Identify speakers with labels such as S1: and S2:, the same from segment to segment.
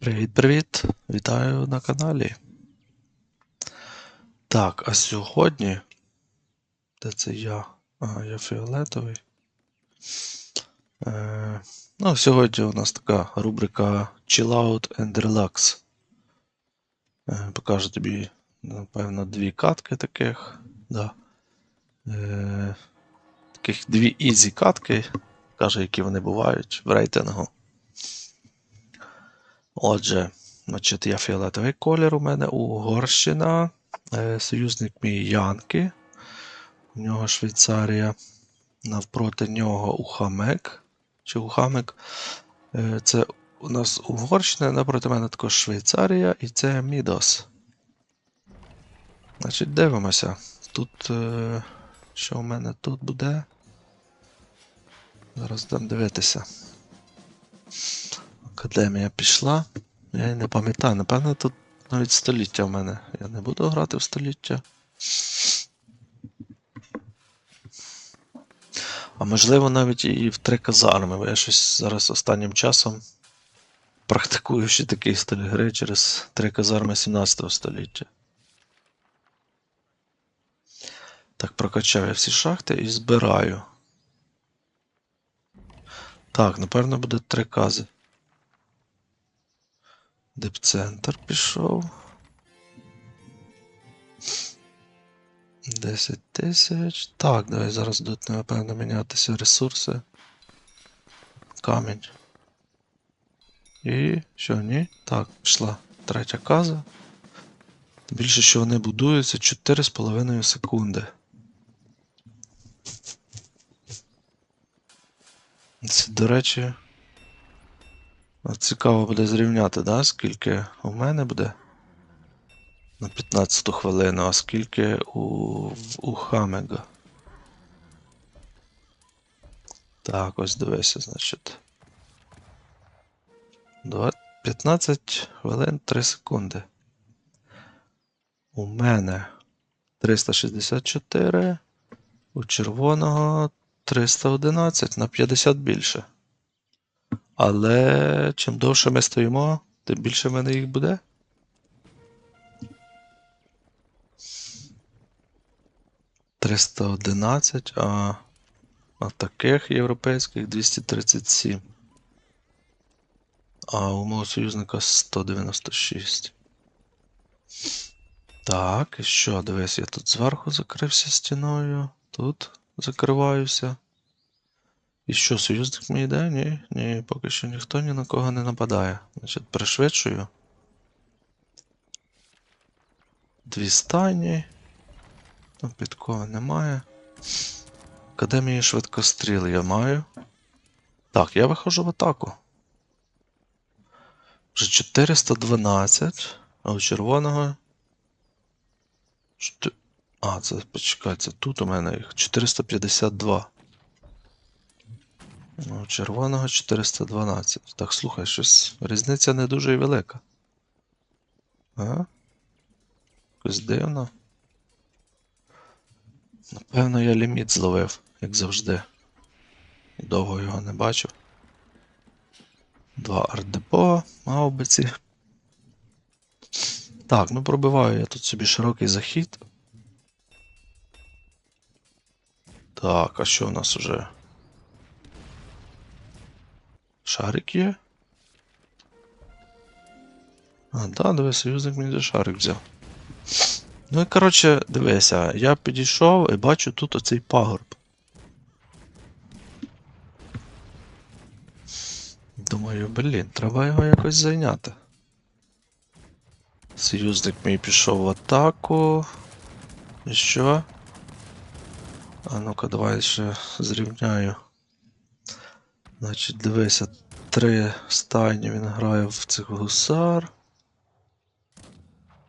S1: Привіт-привіт! Вітаю на каналі. Так, а сьогодні. Де це я? Ага, я фіолетовий. Е, ну, сьогодні у нас така рубрика Chill Out and Relax. Е, покажу тобі, напевно, дві катки таких. Да. Е, таких дві ізі катки. Каже, які вони бувають в рейтингу. Отже, значить, я фіолетовий колір у мене Угорщина. Е, Союзник мій Янки. У нього Швейцарія. Навпроти нього Ухамек. Чи Ухамек. Е, Це у нас Угорщина, напроти мене також Швейцарія і це Мідос. Значить, дивимося. Тут. е, Що у мене тут буде? Зараз дам дивитися. Академія пішла. Я й не пам'ятаю, напевно, тут навіть століття в мене. Я не буду грати в століття. А можливо, навіть і в три казарми, бо я щось зараз останнім часом практикую ще такий стиль гри через три казарми 17 століття. Так, прокачав я всі шахти і збираю. Так, напевно, буде три кази. Депцентр пішов. 10 тисяч. Так, давай зараз будуть, напевно, мінятися ресурси. Камінь. І що, ні? Так, пішла третя каза. Більше, що вони будуються 4,5 секунди. Це, до речі. Цікаво буде зрівняти, да? скільки у мене буде на 15 хвилину, а скільки у, у Хамега. Так, ось дивися, значить. 15 хвилин 3 секунди. У мене 364, у червоного 311 на 50 більше. Але чим довше ми стоїмо, тим більше в мене їх буде. Триста одинадцять, а, таких європейських 237. А у мого союзника 196. Так, і що? Дивись, я тут зверху закрився стіною. Тут закриваюся. І що, союзник мій йде? Ні, ні, поки що ніхто ні на кого не нападає. Значить, пришвидшую. Дві стайні. Там підкови немає. Академії швидкостріл я маю. Так, я виходжу в атаку. Вже 412, а у червоного. А, це почекай, це тут у мене їх 452. Ну, червоного 412. Так, слухай, щось різниця не дуже велика. А? Якось дивно. Напевно, я ліміт зловив, як завжди. І довго його не бачив. Два ардепо, маубиці. Так, ну пробиваю я тут собі широкий захід. Так, а що в нас уже? Шарик є? А, да, диви, союзник мені за шарик взяв. Ну і коротше, дивися, я підійшов і бачу тут оцей пагорб. Думаю, блін, треба його якось зайняти. Союзник мій пішов в атаку. І що? А ну-ка, давай ще зрівняю. Значить, дивися, три стайні він грає в цих гусар.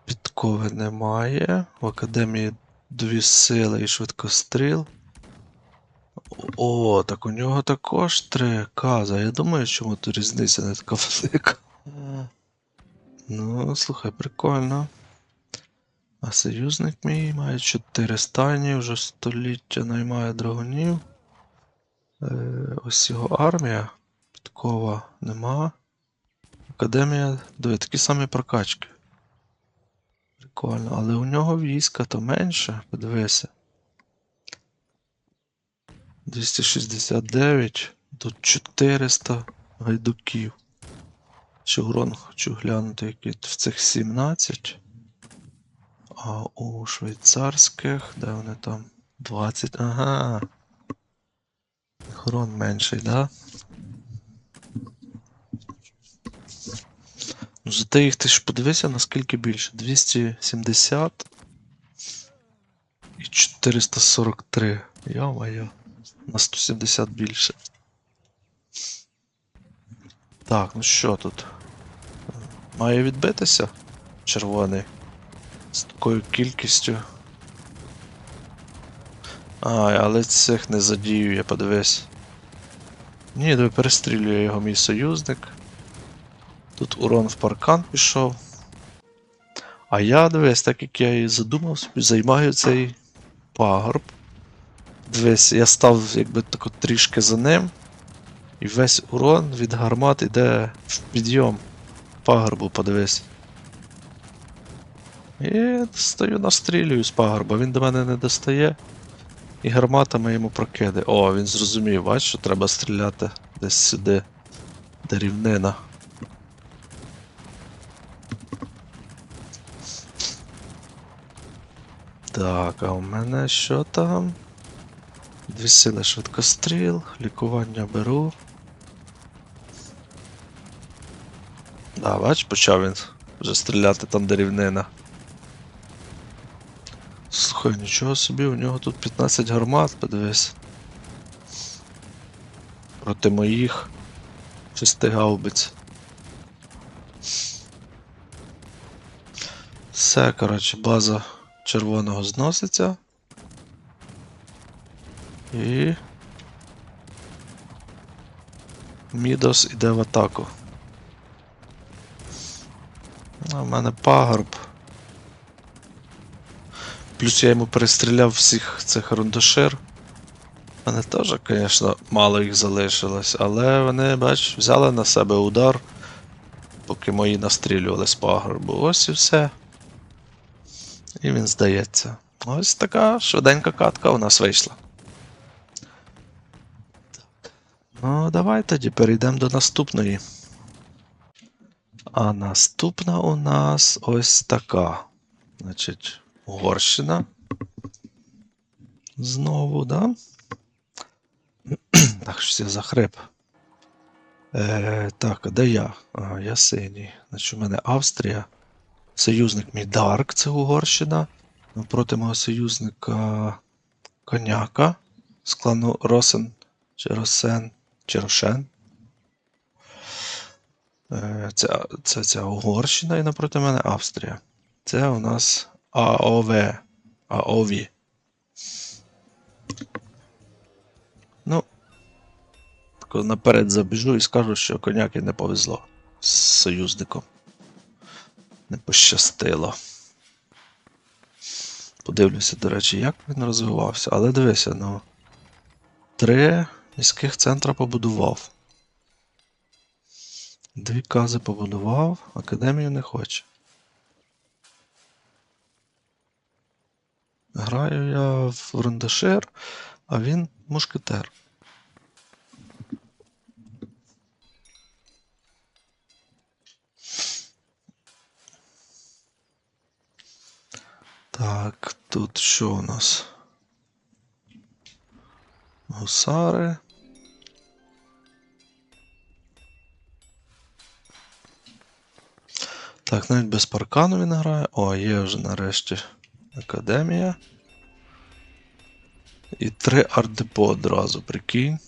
S1: Підкови немає. В академії дві сили і швидкостріл. О, так у нього також три каза. Я думаю, чому тут різниця не така велика. Ну, слухай, прикольно. А союзник мій має чотири стайні, вже століття наймає драгунів. Е, ось його армія. Підкова нема. Академія, диви, такі самі прокачки. Прикольно, але у нього війська то менше, подивися. 269, тут 400 гайдуків. Ще урон хочу глянути, який в цих 17. А у швейцарських, де вони там? 20. Ага. Урон менший, да? Ну, зате їх ти ж подивися, наскільки більше. 270 і 443. Йо-моє. На 170 більше. Так, ну що тут? Має відбитися червоний. З такою кількістю. Ай, але цих не задіює, подивись. Ні, диви, перестрілює його мій союзник. Тут урон в паркан пішов. А я, дивись, так як я і задумав собі, займаю цей пагорб. Дивись, я став якби тако трішки за ним. І весь урон від гармат іде в підйом. Пагорбу, подивись. І стою настрілюю з пагорба, він до мене не достає. І гарматами йому прокиде. О, він зрозумів, бач, що треба стріляти десь сюди, де рівнина. Так, а у мене що там? Дві сили швидкостріл, лікування беру. Да, бач, почав він вже стріляти там, де рівнина. Слухай, нічого собі, у нього тут 15 гармат, подивись. Проти моїх шести гаубиць. Все, коротше, база червоного зноситься. І. Мідос іде в атаку. А в мене пагорб. Плюс я йому перестріляв всіх цих рундошир. У мене теж, звісно, мало їх залишилось, але вони, бач, взяли на себе удар, поки мої настрілювали з пагорбу. Ось і все. І він здається. Ось така швиденька катка у нас вийшла. Ну, давай тоді перейдемо до наступної. А наступна у нас ось така. Значить, Угорщина. Знову, да? так, щось я захрип. Е, так, а де я? Ага, я синій. Значить, у мене Австрія. Союзник мій Дарк, це Угорщина. Проти мого союзника Коняка з клану Росен чи Росен чи Рошен. Е, Це, це ця Угорщина і напроти мене Австрія. Це у нас АОВ. АОВ. Ну, тако наперед забіжу і скажу, що коняки не повезло з союзником. Не пощастило. Подивлюся, до речі, як він розвивався. Але дивися, ну. Три міських центра побудував. Дві кази побудував, академію не хоче. Граю я в Рундашир, а він мушкетер. Так, тут що у нас? Гусари. Так, навіть без паркану він грає. О, є вже нарешті академія. І три ардепо одразу, прикинь.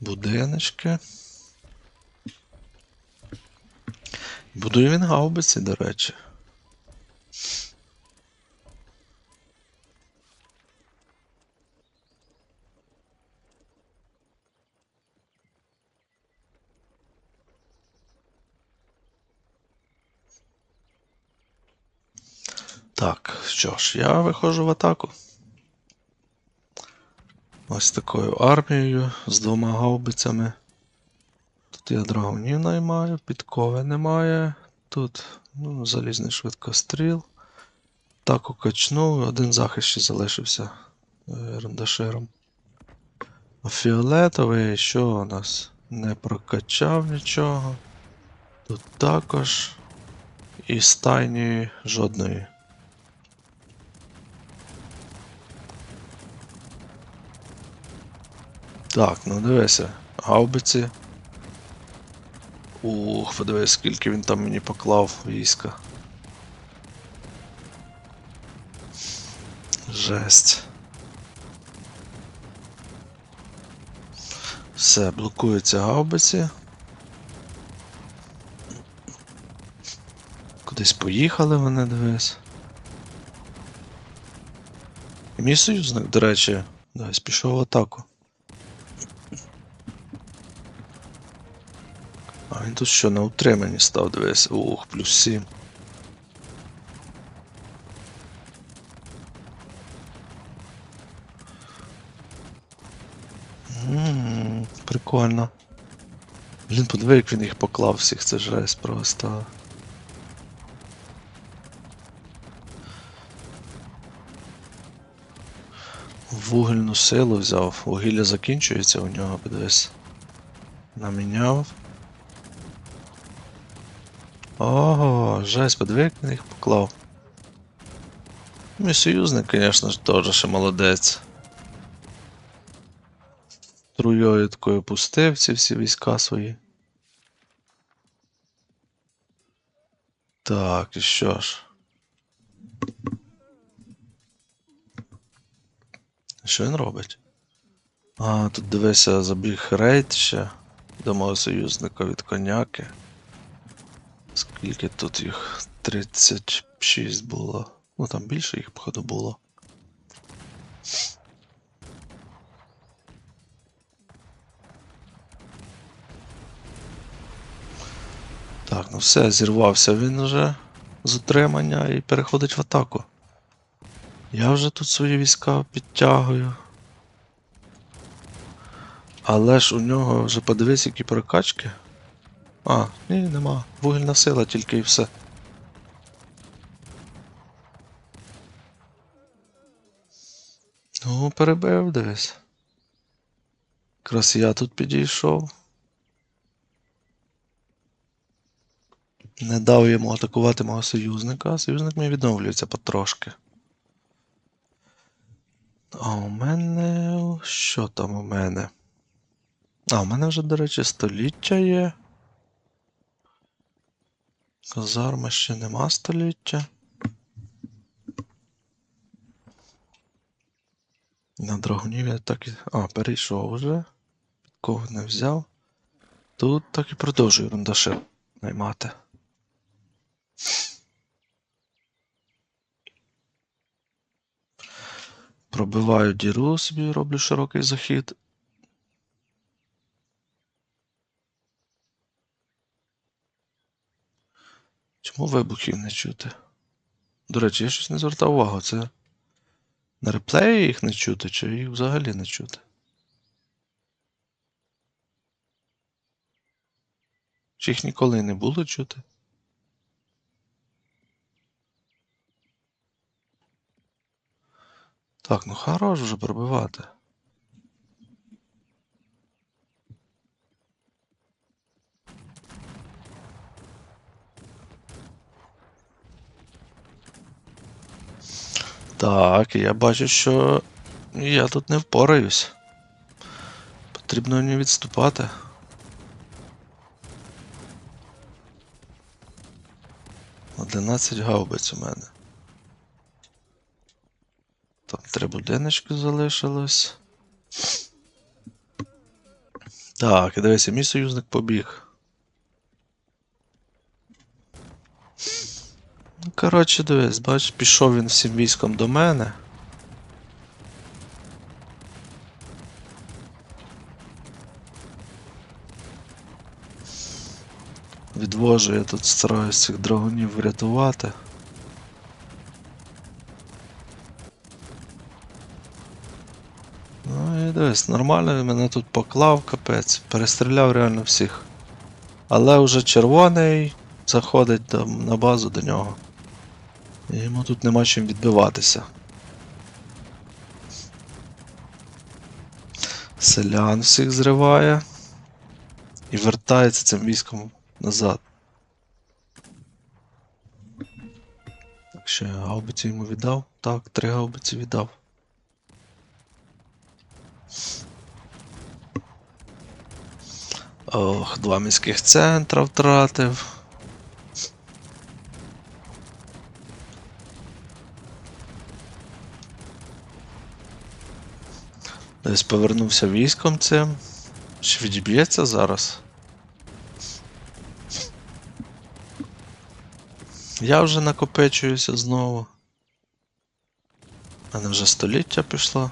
S1: Будиночки. Будує він гаубиці, до речі. Так, що ж, я виходжу в атаку. Ось такою армією з двома гаубицями. Тут я драгунів наймаю, підкови немає. Тут ну, залізний швидкостріл. Так укачнув, один захист ще залишився е, рандаширом. А фіолетовий, що у нас? Не прокачав нічого. Тут також. І стайні жодної. Так, ну дивися. Гаубиці. Ух, подивись, скільки він там мені поклав війська. Жесть. Все, блокуються гаубиці. Кудись поїхали вони, дивись. І мій союзник, до речі, десь пішов в атаку. Тут що, на утриманні став, дивись. Ух, плюс 7. Ммм, прикольно. Блін, подиви, як він їх поклав всіх, це жесть просто. Вугільну силу взяв. Вугілля закінчується у нього, подивись. Наміняв. Ого, жесть, подиви, як він їх поклав. Мій союзник, звісно ж, теж ще молодець. Труєю такою пустив ці всі війська свої. Так, і що ж? Що він робить? А, тут дивися, забіг рейд ще до мого союзника від коняки. Скільки тут їх? 36 було. Ну там більше їх, походу, було. Так, ну все, зірвався він вже з утримання і переходить в атаку. Я вже тут свої війська підтягую. Але ж у нього вже подивись, які прокачки. А, ні, нема. Вугільна сила тільки і все. Ну, перебив дивись. Якраз я тут підійшов. Не дав йому атакувати мого союзника, союзник мій відновлюється потрошки. А у мене. Що там у мене? А, у мене вже, до речі, століття є. Казарма ще нема століття. На драгунів я так і. А, перейшов уже. Кого не взяв. Тут так і продовжую рундашив наймати. Пробиваю діру собі, роблю широкий захід. Чому вибухів не чути? До речі, я щось не звертав увагу. Це на реплеї їх не чути, чи їх взагалі не чути? Чи їх ніколи не було чути? Так, ну хорош вже пробивати. Так, я бачу, що я тут не впораюсь. Потрібно не відступати. Одинадцять гаубиць у мене. Там три будиночки залишилось. Так, дивися, мій союзник побіг. Коротше, дивись, бач, пішов він всім військом до мене. Відвожу я тут стараюсь цих драгунів врятувати. Ну і дивись, нормально він мене тут поклав, капець. Перестріляв реально всіх. але вже червоний заходить на базу до нього. Йому тут нема чим відбиватися. Селян всіх зриває. І вертається цим військом назад. Так я гаубиці йому віддав? Так, три гаубиці віддав. Ох, два міських центра втратив. Десь повернувся військом цим. Чи відіб'ється зараз? Я вже накопичуюся знову. У мене вже століття пішло.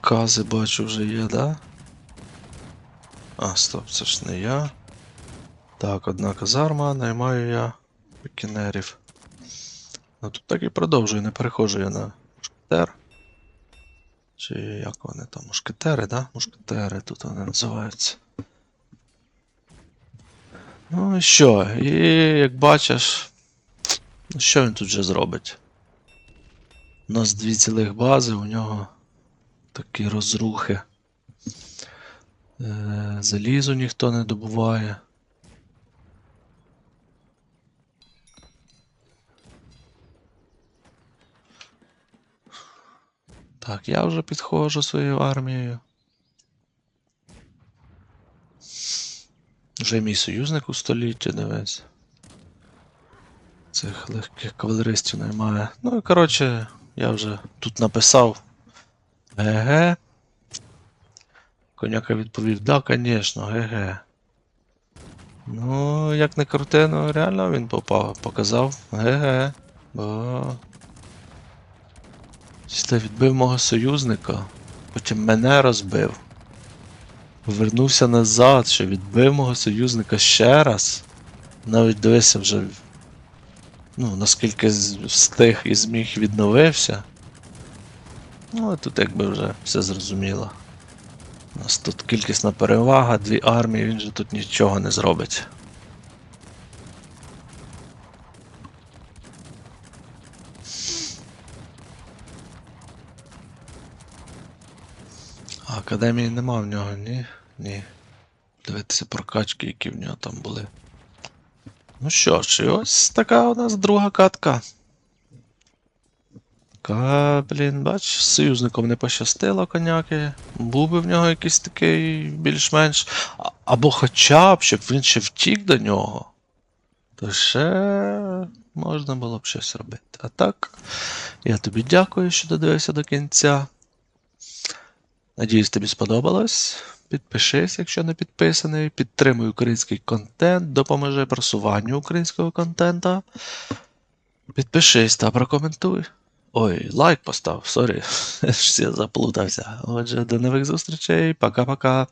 S1: Кази бачу вже є, да? А, стоп, це ж не я. Так, одна казарма, наймаю я пікінерів. Ну тут так і продовжую, не переходжу я на мушкетер. Чи як вони там? Мушкетери, да? Мушкетери тут вони називаються. Ну і що? І як бачиш, ну що він тут вже зробить? У нас дві цілих бази, у нього такі розрухи. Е, залізу ніхто не добуває. Так, я вже підходжу своєю армією. Вже мій союзник у столітті, дивись. Цих легких кавалеристів немає. Ну і коротше, я вже тут написав. ГГ. Коняка відповів, да, звісно, ГГ. Ну, як не крути, ну реально він попав, показав ГГ. Бо. Ти відбив мого союзника, потім мене розбив. Повернувся назад, що відбив мого союзника ще раз. Навіть дивися вже. Ну, наскільки встиг і зміг відновився. Ну, а тут якби вже все зрозуміло. У нас тут кількісна перевага, дві армії, він же тут нічого не зробить. Академії нема в нього, ні? Ні. Дивитися прокачки, які в нього там були. Ну що ж, і ось така у нас друга катка. Така, блін, бач, союзником не пощастило коняки. Був би в нього якийсь такий більш-менш. Або хоча б, щоб він ще втік до нього. То ще можна було б щось робити. А так, я тобі дякую, що додивився до кінця. Надіюсь, тобі сподобалось. Підпишись, якщо не підписаний. Підтримуй український контент, допоможи просуванню українського контента. Підпишись та прокоментуй. Ой, лайк постав, сорі, я заплутався. Отже, до нових зустрічей. Пока-пока.